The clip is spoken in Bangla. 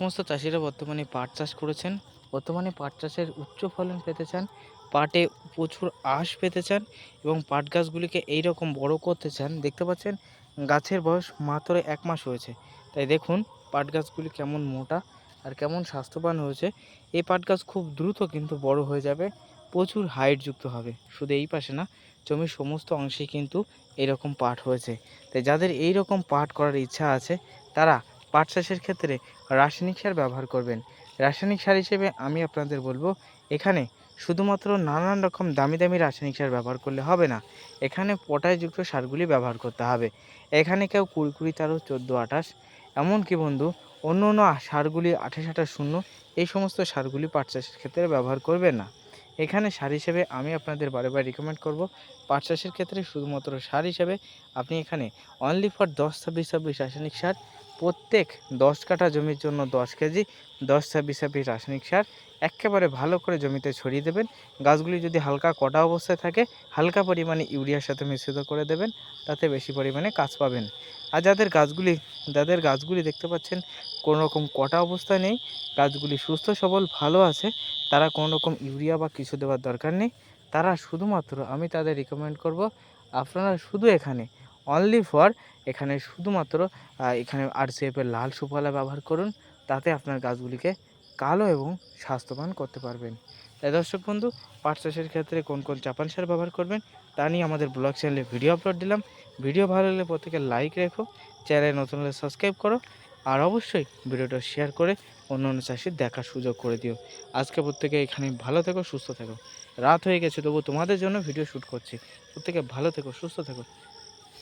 সমস্ত চাষিরা বর্তমানে পাট চাষ করেছেন। বর্তমানে পাট চাষের উচ্চ ফলন পেতে চান, পাটে প্রচুর আঁশ পেতে চান এবং পাট গাছগুলিকে এই রকম বড় করতে চান। দেখতে পাচ্ছেন, গাছের বয়স মাত্র এক মাস হয়েছে। তাই দেখুন, পাট গাছগুলি কেমন মোটা আর কেমন স্বাস্থ্যবান হয়েছে। এই পাট গাছ খুব দ্রুত কিন্তু বড় হয়ে যাবে, প্রচুর হাইটযুক্ত হবে। শুধু এই পাশে না, জমির সমস্ত অংশে কিন্তু এরকম পাট হয়েছে। তাই যাদের এই রকম পাট করার ইচ্ছা আছে, তারা পাট চাষের ক্ষেত্রে রাসায়নিক সার ব্যবহার করবেন। রাসায়নিক সার হিসেবে আমি আপনাদের বলব, এখানে শুধুমাত্র নানান রকম দামি দামি রাসায়নিক সার ব্যবহার করলে হবে না। এখানে পটাশযুক্ত সারগুলি ব্যবহার করতে হবে। এখানে কেউ কুড়ি কুড়ি তেরো, চোদ্দ আঠাশ, এমনকি বন্ধু, অন্য অন্য সারগুলি আঠাশ আঠাশ শূন্য, এই সমস্ত সারগুলি পাট চাষের ক্ষেত্রে ব্যবহার করবেন না। এখানে সার হিসেবে আমি আপনাদের বারে বারে রিকমেন্ড করব পাট চাষের ক্ষেত্রে শুধুমাত্র সার হিসেবে আপনি এখানে অনলি ফর দশ ছাব্বিশ ছাব্বিশ রাসায়নিক সার, প্রত্যেক দশ কাঠা জমির জন্য দশ কেজি, দশ ছাব্বিশ ছাব্বিশ রাসায়নিক সার একেবারে ভালো করে জমিতে ছড়িয়ে দেবেন। গাছগুলি যদি হালকা কটা অবস্থায় থাকে, হালকা পরিমাণে ইউরিয়ার সাথে মিশ্রিত করে দেবেন, তাতে বেশি পরিমাণে কাজ পাবেন। আর যাদের গাছগুলি যাদের গাছগুলি দেখতে পাচ্ছেন কোনো রকম কটা অবস্থা নেই, গাছগুলি সুস্থ, সবল, ভালো আছে, তারা কোনো রকম ইউরিয়া বা কিছু দেওয়ার দরকার নেই। তারা শুধুমাত্র আমি তাদের রিকমেন্ড করব, আপনারা শুধু এখানে অনলি ফর এখানে শুধুমাত্র এখানে আরসিএফের লাল সুফলা ব্যবহার করুন, তাতে আপনার গাছগুলিকে কালো এবং স্বাস্থ্যবান করতে পারবেন। তাই দর্শক বন্ধু, পাট চাষের ক্ষেত্রে কোন কোন চাপান সার ব্যবহার করবেন তা নিয়ে আমাদের ব্লগ চ্যানেলে ভিডিও আপলোড দিলাম। ভিডিও ভালো লাগলে প্রত্যেকে লাইক রেখো, চ্যানেলে নতুন হলে সাবস্ক্রাইব করো, আর অবশ্যই ভিডিওটা শেয়ার করে অন্য অন্য চাষির দেখার সুযোগ করে দিও। আজকে প্রত্যেকে এখানে ভালো থেকো, সুস্থ থেকো। রাত হয়ে গেছে তবু তোমাদের জন্য ভিডিও শ্যুট করছি। প্রত্যেকে ভালো থেকো, সুস্থ থেকো।